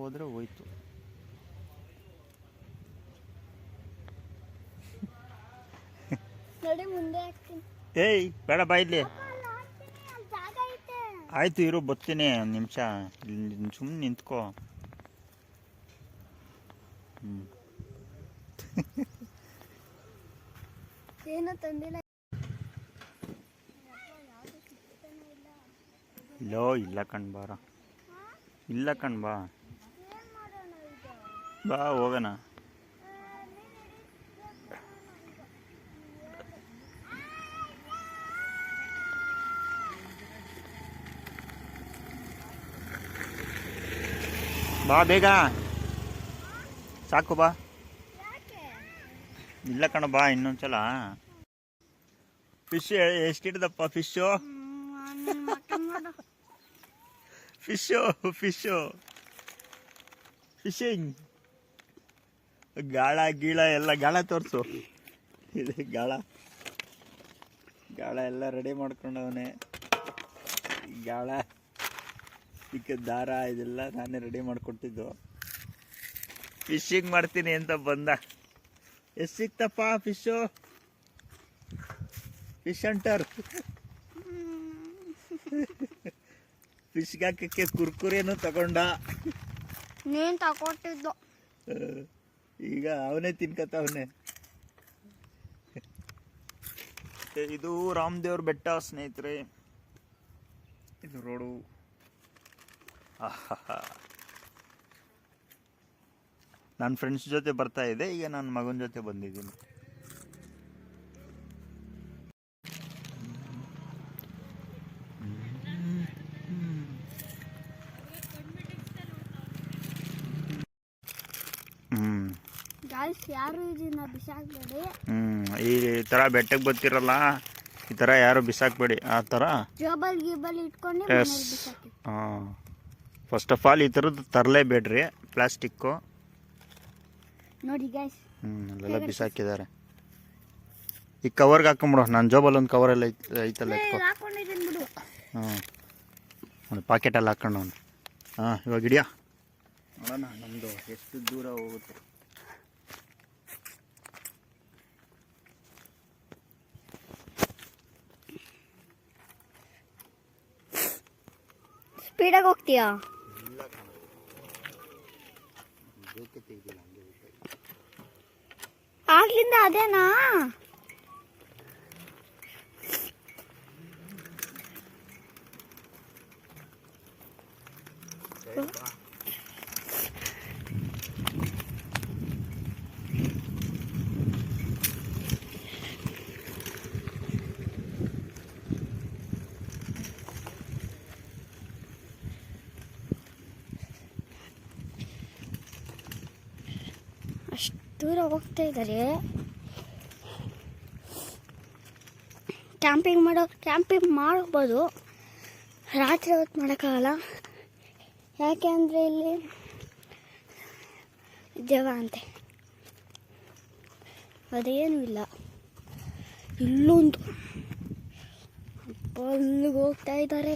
ಹೋದ್ರೆ ಹೋಯ್ತು. ಏಯ್ ಬೇಡ ಬಾ ಇಲ್ಲಿ. ಆಯ್ತು ಇರು ಬರ್ತೀನಿ. ಒಂದು ನಿಮಿಷ. ಇಲ್ಲಿ ಸುಮ್ಮನೆ ನಿಂತ್ಕೋ. ಹ್ಞೂ ಏನು ತಂದಿಲ್ಲ. ಇಲ್ಲೋ ಇಲ್ಲ ಕಣ್ ಬಾರ. ಇಲ್ಲ ಕಣ್ ಬಾ. ಏನ್ ಮಾಡೋಣ ಇದು ಬಾ ಹೋಗೋಣ. ಬಾ ಬೇಗ. ಸಾಕು ಬಾ. ಇಲ್ಲ ಕಣ ಬಾ ಇನ್ನೊಂದ್ಸಲ. ಫಿಶ್ ಎಷ್ಟಿಡ್ದಪ್ಪ ಫಿಶ್ಶು ಫಿಶ್ಶು ಫಿಶ್ಶು ಫಿಶಿಂಗ್ ಗಾಳ ಗೀಳ ಎಲ್ಲ ಗಾಳ ತೋರಿಸು. ಇದು ಗಾಳ. ಗಾಳ ಎಲ್ಲ ರೆಡಿ ಮಾಡ್ಕೊಂಡವನೆ. ಗಾಳ ಇದಕ್ಕೆ ದಾರ ಇದೆಲ್ಲ ನಾನೇ ರೆಡಿ ಮಾಡಿಕೊಟ್ಟಿದ್ದು. ಫಿಶಿಂಗ್ ಮಾಡ್ತೀನಿ ಅಂತ ಬಂದ. ಎಷ್ಟು ಸಿಕ್ತಪ್ಪ ಫಿಶು ಫಿಶ್ ಅಂಟರ್ ಫಿಶ್ಗೆ ಹಾಕಕ್ಕೆ ಕುರ್ಕುರೇನು ತಗೊಂಡ. ನೀನು ತಗೊಟ್ಟಿದ್ದು. ಈಗ ಅವನೇ ತಿನ್ಕತ್ತವನೆ ಇದು ರಾಮದೇವ್ರ ಬೆಟ್ಟ, ಸ್ನೇಹಿತರೆ. ಇದು ರೋಡು. ನನ್ನ ಫ್ರೆಂಡ್ಸ್ ಜೊತೆ ಬರ್ತಾ ಇದೆ, ಈಗ ನನ್ನ ಮಗನ ಜೊತೆ ಬಂದಿದ್ದೀನಿ. ಯಾರು ಇದನ್ನ ಬಿಸಾಕ್ಬೇಡಿ. ಹ್ಮ್ ಈ ತರ ಬೆಟ್ಟಕ್ಕೆ ಬರ್ತಿರಲ್ಲ ಈ ತರ ಯಾರು ಬಿಸಾಕ್ಬೇಡಿ ಆ ತರ? ಜೋಬಲ್ ಗೀಬಲ್ ಇಟ್ಕೊಂಡು. ಮನೇಲಿ ಫಸ್ಟ್ ಆಫ್ ಆಲ್ ಈ ಥರದ್ದು ತರಲೇಬೇಡ್ರಿ ಪ್ಲಾಸ್ಟಿಕ್ಕು. ನೋಡಿ ಗಾಯ್ಸ್ ಅಲ್ಲೆಲ್ಲ ಬಿಸಾಕಿದ್ದಾರೆ. ಈ ಕವರ್ಗೆ ಹಾಕೊಂಬಿಡು ನಾನು ಜೋಬಲ್ಲಿ ಒಂದು ಕವರ್ ಎಲ್ಲ ಐತಲ್ಲ ಬಿಡು. ಹ್ಞೂ ಒಂದು ಪಾಕೆಟಲ್ಲಿ ಹಾಕೊಂಡು ಹಾಂ ಇವಾಗ ಹಿಡಿಯಾ. ನೋಡೋಣ ನಮ್ಮದು ಎಷ್ಟು ದೂರ ಹೋಗುತ್ತೆ. ಸ್ಪೀಡಾಗಿ ಹೋಗ್ತೀಯಾ ಆಗ್ಲಿಂದ ಅದೇನಾ ದೂರ ಹೋಗ್ತಾ ಇದ್ದಾರೆ. ಕ್ಯಾಂಪಿಂಗ್ ಮಾಡೋ, ಕ್ಯಾಂಪಿಂಗ್ ಮಾಡ್ಬೋದು. ರಾತ್ರಿ ಹೊತ್ತು ಮಾಡೋಕ್ಕಾಗಲ್ಲ. ಯಾಕೆ ಅಂದರೆ ಇಲ್ಲಿ ದೇವ ಅಂತೆ. ಅದೇನೂ ಇಲ್ಲ. ಇಲ್ಲೊಂದು ಅಲ್ಲಿಗೆ ಹೋಗ್ತಾ ಇದ್ದಾರೆ.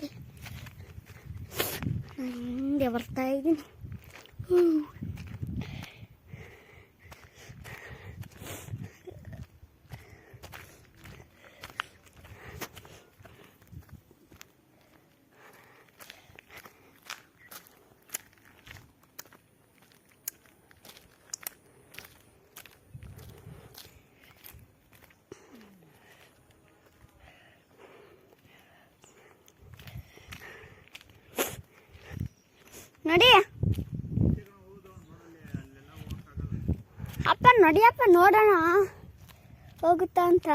ಹಿಂದೆ ಬರ್ತಾ ಇದ್ದೀನಿ. ನಡಿ. ಅಪ್ಪ ನಡಿಯಪ್ಪ ನೋಡೋಣ. ಹೋಗುತ್ತಾ ಅಂತ.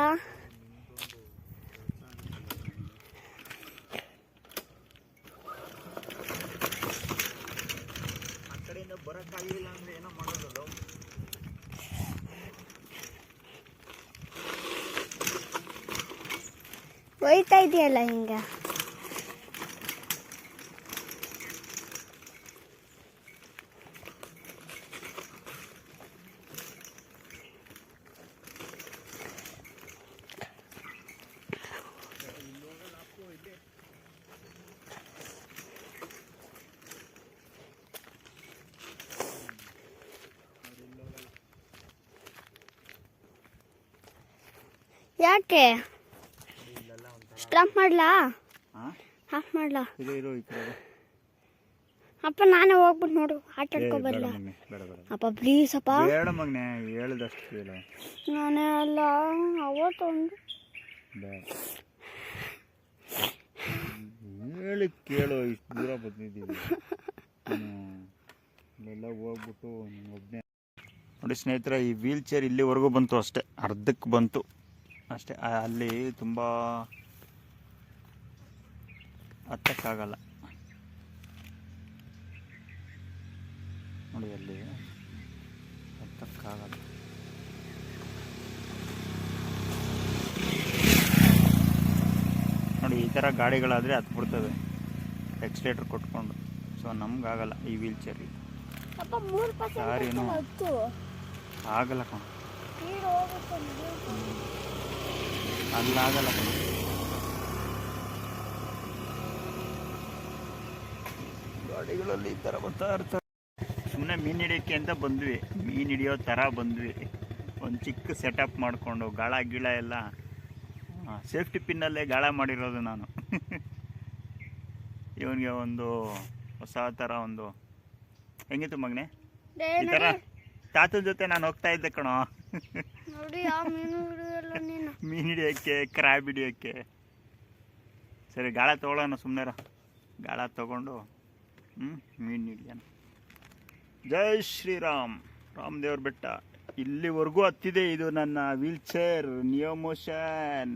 ಒಯ್ತಾ ಇದೆಯಲ್ಲ ಹಿಂಗ? ಯಾಕೆ? ಸ್ಟಾಪ್ ಮಾಡ್ಲಾ? ಹಾಫ್ ಮಾಡ್ಲಾ? ಅಪ್ಪ ನಾನೇ ಹೋಗ್ಬಿಟ್ಟು ನೋಡು ಆಟ ಆಡ್ಕೊ ಬೇಡ ಅಪ್ಪ ಪ್ಲೀಸ್ ಅಪ್ಪ. ಬೇಡ ಮಗ್ನೆ ಹೇಳಿದಷ್ಟು ಕೇಳು. ನಾನೇ ಅಲ್ಲ ಅವತ್ತೊಂದು ಹೇಳಿ ಕೇಳು ಇಷ್ಟು ದೂರ ಬಂದಿದ್ದೀವಿ. ಹೋಗ್ಬಿಟ್ಟು ಒಬ್ಬನೇ ನೋಡಿ ಸ್ನೇಹಿತರೆ ಈ ವೀಲ್ ಚೇರ್ ಇಲ್ಲಿವರೆಗೂ ಬಂತು ಅಷ್ಟೇ. ಅರ್ಧಕ್ಕೆ ಬಂತು. ಅಷ್ಟೇ. ಅಲ್ಲಿ ತುಂಬ ಹತ್ತಕ್ಕಾಗಲ್ಲ. ನೋಡಿ ಅಲ್ಲಿ ಹತ್ತಕ್ಕಾಗಲ್ಲ. ನೋಡಿ ಈ ಥರ ಗಾಡಿಗಳಾದರೆ ಹತ್ಬಿಡ್ತವೆ. ಎಕ್ಸ್ಲೇಟರ್ ಕೊಟ್ಕೊಂಡು. ಸೊ ನಮ್ಗಾಗಲ್ಲ ಈ ವೀಲ್ ಚೇರ್ ಹತ್ತು. ಆಗಲ್ಲ ಕಣ. ಅಲ್ಲಾಗಲ್ಲ ಕಣ. ಗಾಡಿಗಳಲ್ಲಿ ಈ ಥರ ಬರ್ತಾ ಇರ್ತಾರೆ ಸುಮ್ಮನೆ ಮೀನು ಹಿಡಿಯೋಕ್ಕೆ ಅಂತ ಬಂದ್ವಿ. ಮೀನು ಹಿಡಿಯೋ ಥರ ಬಂದ್ವಿ. ಒಂದು ಚಿಕ್ಕ ಸೆಟಪ್ ಮಾಡಿಕೊಂಡು ಗಾಳ ಗಿಳ ಎಲ್ಲ ಸೇಫ್ಟಿ ಪಿನ್ನಲ್ಲೇ ಗಾಳ ಮಾಡಿರೋದು ನಾನು. ಇವನಿಗೆ ಒಂದು ಹೊಸ ಥರ ಒಂದು ಹೆಂಗಿತ್ತು ಮಗನೇ? ಈ ಥರ ತಾತನ ಜೊತೆ ನಾನು ಹೋಗ್ತಾ ಇದ್ದೆ ಕಣೋ. ನೋಡಿ ಯಾವ ಮೀನು ಮೀನು ಹಿಡಿಯೋಕ್ಕೆ, ಕ್ರ್ಯಾಬ್ ಹಿಡಿಯೋಕ್ಕೆ. ಸರಿ, ಗಾಳ ತಗೊಳ್ಳೋಣ ಸುಮ್ಮನೆ ಗಾಳ ತಗೊಂಡು ಹ್ಞೂ ಮೀನು ಹಿಡಿಯೋಣ. ಜೈ ಶ್ರೀರಾಮ್. ರಾಮದೇವ್ರ ಬೆಟ್ಟ. ಇಲ್ಲಿವರೆಗೂ ಹತ್ತಿದೆ ಇದು ನನ್ನ ವೀಲ್ ಚೇರ್ ನಿಯೋ ಮೋಷನ್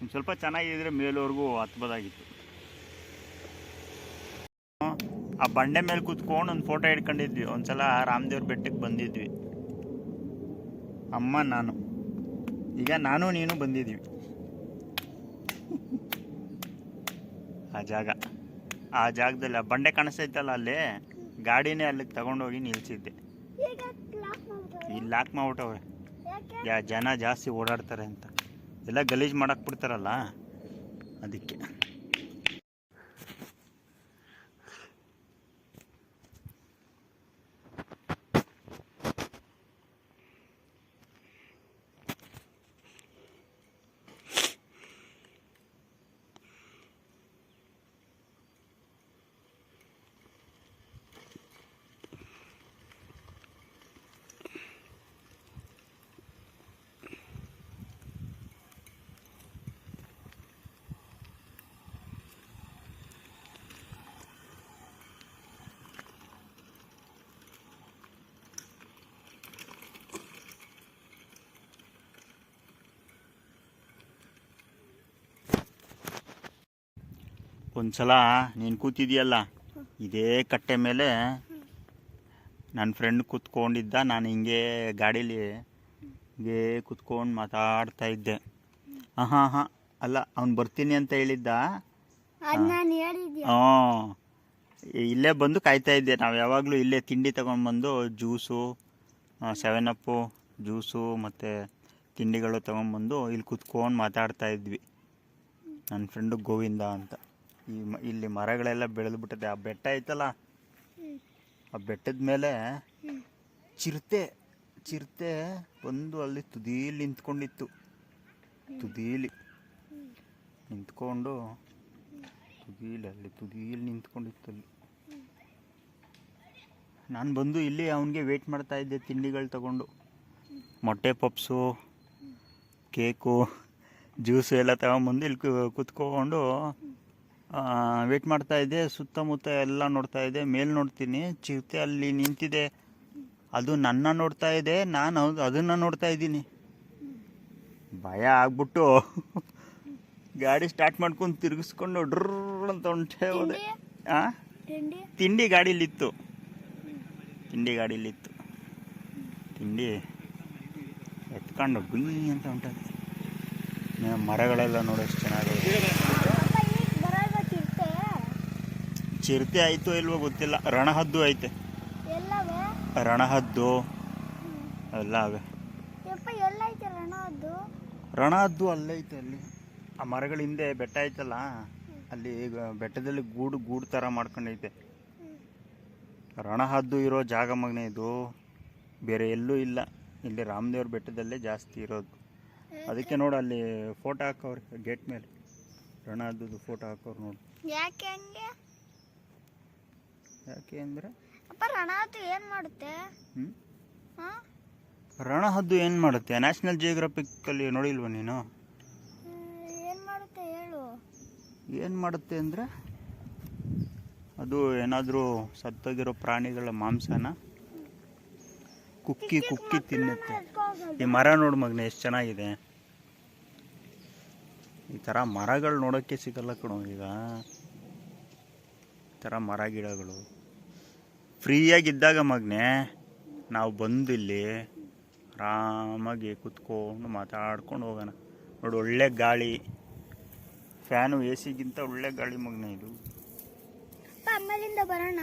ಒಂದು ಸ್ವಲ್ಪ ಚೆನ್ನಾಗಿದ್ರೆ ಮೇಲವರೆಗೂ ಹತ್ಬೋದಾಗಿತ್ತು. ಆ ಬಂಡೆ ಮೇಲೆ ಕೂತ್ಕೊಂಡು ಒಂದು ಫೋಟೋ ಹಿಡ್ಕೊಂಡಿದ್ವಿ. ಒಂದ್ಸಲ ರಾಮದೇವ್ರ ಬೆಟ್ಟಕ್ಕೆ ಬಂದಿದ್ವಿ. ಅಮ್ಮ, ನಾನು. ಈಗ ನಾನು, ನೀನು ಬಂದಿದ್ದೀವಿ. ಆ ಜಾಗ. ಆ ಜಾಗದಲ್ಲಿ ಆ ಬಂಡೆ ಕಾಣಿಸ್ತೈತಲ್ಲ ಅಲ್ಲಿ? ಗಾಡಿನೇ ಅಲ್ಲಿಗೆ ತಗೊಂಡೋಗಿ ಮಾಡ್ತಾರೆ ಇಲ್ಲಿ ಲಾಕ್ ಮಾಡ್ಬಿಟ್ಟವ್ರೆ. ಯಾ, ಜನ ಜಾಸ್ತಿ ಓಡಾಡ್ತಾರೆ ಅಂತ. ಎಲ್ಲ ಗಲೀಜು ಮಾಡಕ್ಕೆ ಬಿಡ್ತಾರಲ್ಲ? ಅದಕ್ಕೆ. ಒಂದ್ಸಲ ನೀನು ಕೂತಿದ್ಯಲ್ಲ? ಇದೇ ಕಟ್ಟೆ ಮೇಲೆ ನನ್ನ ಫ್ರೆಂಡ್ ಕೂತ್ಕೊಂಡಿದ್ದ ನಾನು ಹಿಂಗೆ ಗಾಡೀಲಿ ಹಿಂಗೆ ಕೂತ್ಕೊಂಡು ಮಾತಾಡ್ತಾ ಇದ್ದೆ. ಹಾಂ ಹಾಂ ಹಾಂ ಅಲ್ಲ ಅವ್ನು ಬರ್ತೀನಿ ಅಂತ ಹೇಳಿದ್ದ? ಹಾಂ. ಇಲ್ಲೇ ಬಂದು ಕಾಯ್ತಾ ಇದ್ದೆ. ನಾವು ಯಾವಾಗಲೂ ಇಲ್ಲೇ ತಿಂಡಿ ತೊಗೊಂಡ್ಬಂದು ಜ್ಯೂಸು ಸೆವೆನ್ ಅಪ್ಪು ಜ್ಯೂಸು ಮತ್ತು ತಿಂಡಿಗಳು ತೊಗೊಂಬಂದು ಇಲ್ಲಿ ಕೂತ್ಕೊಂಡು ಮಾತಾಡ್ತಾ ಇದ್ವಿ. ನನ್ನ ಫ್ರೆಂಡು ಗೋವಿಂದ ಅಂತ. ಈ ಮ ಇಲ್ಲಿ ಮರಗಳೆಲ್ಲ ಬೆಳೆದು ಬಿಟ್ಟಿದೆ ಆ ಬೆಟ್ಟ ಐತಲ್ಲ? ಆ ಬೆಟ್ಟದ ಮೇಲೆ ಚಿರತೆ ಚಿರತೆ ಬಂದು ಅಲ್ಲಿ ತುದೀಲಿ ನಿಂತ್ಕೊಂಡಿತ್ತು. ತುದೀಲಿ. ನಿಂತ್ಕೊಂಡು ತುದೀಲಿ ಅಲ್ಲಿ ತುದೀಲಿ ನಿಂತ್ಕೊಂಡಿತ್ತು ಅಲ್ಲಿ. ನಾನು ಬಂದು ಇಲ್ಲಿ ಅವನಿಗೆ ವೇಟ್ ಮಾಡ್ತಾ ಇದ್ದೆ ತಿಂಡಿಗಳು ತಗೊಂಡು. ಮೊಟ್ಟೆ ಪಪ್ಸು ಕೇಕು ಜ್ಯೂಸು ಎಲ್ಲ ತಗೊಂಬಂದು ಇಲ್ಲಿ ಕುತ್ಕೊಂಡು ವೆಯ್ಟ್ ಮಾಡ್ತಾ ಇದ್ದೆ ಸುತ್ತಮುತ್ತ ಎಲ್ಲ ನೋಡ್ತಾ ಇದ್ದೆ ಮೇಲೆ ನೋಡ್ತೀನಿ ಚಿರತೆ ಅಲ್ಲಿ ನಿಂತಿದೆ. ಅದು ನನ್ನ ನೋಡ್ತಾ ಇದೆ ನಾನು ಅದು ಅದನ್ನು ನೋಡ್ತಾ ಇದ್ದೀನಿ. ಭಯ ಆಗ್ಬಿಟ್ಟು ಗಾಡಿ ಸ್ಟಾರ್ಟ್ ಮಾಡ್ಕೊಂಡು ತಿರುಗಿಸ್ಕೊಂಡು ಡ್ರರ್ ಅಂತ ಹೊಂಟೆ ಹೋದೆ. ಆ? ತಿಂಡಿ? ಗಾಡೀಲಿತ್ತು. ತಿಂಡಿ ಗಾಡೀಲಿತ್ತು. ತಿಂಡಿ ಎತ್ಕೊಂಡು ಗುಯ್ ಅಂತ ಹೊಂಟದೆ. ಮರಗಳೆಲ್ಲ ನೋಡೋಷ್ಟು ಚೆನ್ನಾಗಿದೆ ಅಪ್ಪ ಈಗ ಬರಲ್ವಾ ಚಿರತೆ ಚಿರತೆ ಆಯಿತು ಇಲ್ವೋ ಗೊತ್ತಿಲ್ಲ. ರಣಹದ್ದು ಐತೆ. ರಣಹದ್ದು. ಎಲ್ಲ ಅವೆ. ರಣಹದ್ದು? ಅಲ್ಲೈತೆ ಅಲ್ಲಿ ಆ ಮರಗಳ ಹಿಂದೆ ಬೆಟ್ಟ ಐತಲ್ಲ ಅಲ್ಲಿ ಬೆಟ್ಟದಲ್ಲಿ ಗೂಡು ಗೂಡು ಥರ ಮಾಡ್ಕೊಂಡೈತೆ. ರಣಹದ್ದು ಇರೋ ಜಾಗ ಮಗನೇ ಇದು. ಬೇರೆ ಎಲ್ಲೂ ಇಲ್ಲ. ಇಲ್ಲಿ ರಾಮದೇವ್ರ ಬೆಟ್ಟದಲ್ಲೇ ಜಾಸ್ತಿ ಇರೋದು. ಅದಕ್ಕೆ ನೋಡು ಅಲ್ಲಿ ಫೋಟೋ ಹಾಕೋರು ಗೇಟ್ ಮೇಲೆ. ರಣಹದ್ದು ಫೋಟೋ ಹಾಕೋರು ನೋಡು. ಯಾಕೆ ಯಾಕೆ ಅಂದರೆ? ಅಪ್ಪ ರಣಾತು ಏನು ಮಾಡುತ್ತೆ? ಹ್ಞೂ ಹಾಂ? ರಣಹದ್ದು ಏನು ಮಾಡುತ್ತೆ? ನ್ಯಾಷನಲ್ ಜಿಯೋಗ್ರಫಿಕಲ್ಲಿ ನೋಡಿಲ್ವ ನೀನು? ಏನು ಮಾಡುತ್ತೆ ಹೇಳು. ಏನು ಮಾಡುತ್ತೆ ಅಂದರೆ ಅದು ಏನಾದರೂ ಸತ್ತೋಗಿರೋ ಪ್ರಾಣಿಗಳ ಮಾಂಸನ ಕುಕ್ಕಿ ಕುಕ್ಕಿ ತಿನ್ನುತ್ತೆ. ಈ ಮರ ನೋಡು ಮಗ್ನ ಎಷ್ಟು ಚೆನ್ನಾಗಿದೆ. ಈ ಥರ ಮರಗಳು ನೋಡೋಕ್ಕೆ ಸಿಗಲ್ಲ ಕಣೋ ಈಗ. ಈ ಥರ ಮರ ಗಿಡಗಳು. ಫ್ರೀಯಾಗಿದ್ದಾಗ ಮಗ್ನೆ ನಾವು ಬಂದು ಇಲ್ಲಿ ಆರಾಮಾಗಿ ಕುತ್ಕೊಂಡು ಮಾತಾಡ್ಕೊಂಡು ಹೋಗೋಣ. ನೋಡು ಒಳ್ಳೆ ಗಾಳಿ. ಫ್ಯಾನು ಎ ಸಿಗಿಂತ ಒಳ್ಳೆ ಗಾಳಿ ಮಗ್ನೆ ಇದು. ಆಮೇಲಿಂದ ಬರೋಣ?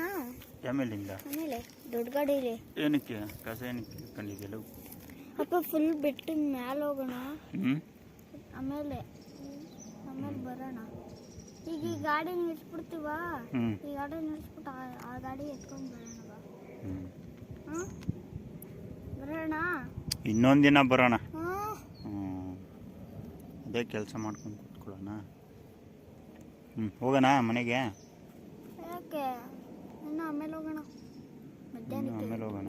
ಆಮೇಲಿಂದ ಆಮೇಲೆ ದೊಡ್ಡ ಗಾಡೀಲಿ ಏನಕ್ಕೆ? ಕಸ ಏನಕ್ಕೆ ಕಂಡಿದ್ಯಲ್ಲ ಅಪ್ಪ ಫುಲ್ ಬಿಟ್ಟು ಮ್ಯಾಲ ಹೋಗೋಣ. ಹ್ಞೂ ಆಮೇಲೆ ಆಮೇಲೆ ಬರೋಣ. ಈಗ ಈ ಗಾಡಿ ನಿಲ್ಸ್ಬಿಡ್ತೀವ? ಈ ಗಾಡಿ ನಿಲ್ಸ್ಬಿಟ್ಟು ಆ- ಗಾಡಿ ಎತ್ಕೊಂಡು ಬರೋಣ ಬಾ ಬರೋಣ? ಇನ್ನೊಂದು ದಿನ ಬರೋಣ. ಅದೇ ಕೆಲಸ ಮಾಡ್ಕೊಂಡು ಕೂತ್ಕೊಳ್ಳೋಣ. ಹ್ಞೂ ಹೋಗೋಣ ಮನೆಗೆ? ಯಾಕೆ? ಇನ್ನು ಆಮೇಲೆ ಹೋಗೋಣ. ಆಮೇಲೆ ಹೋಗೋಣ.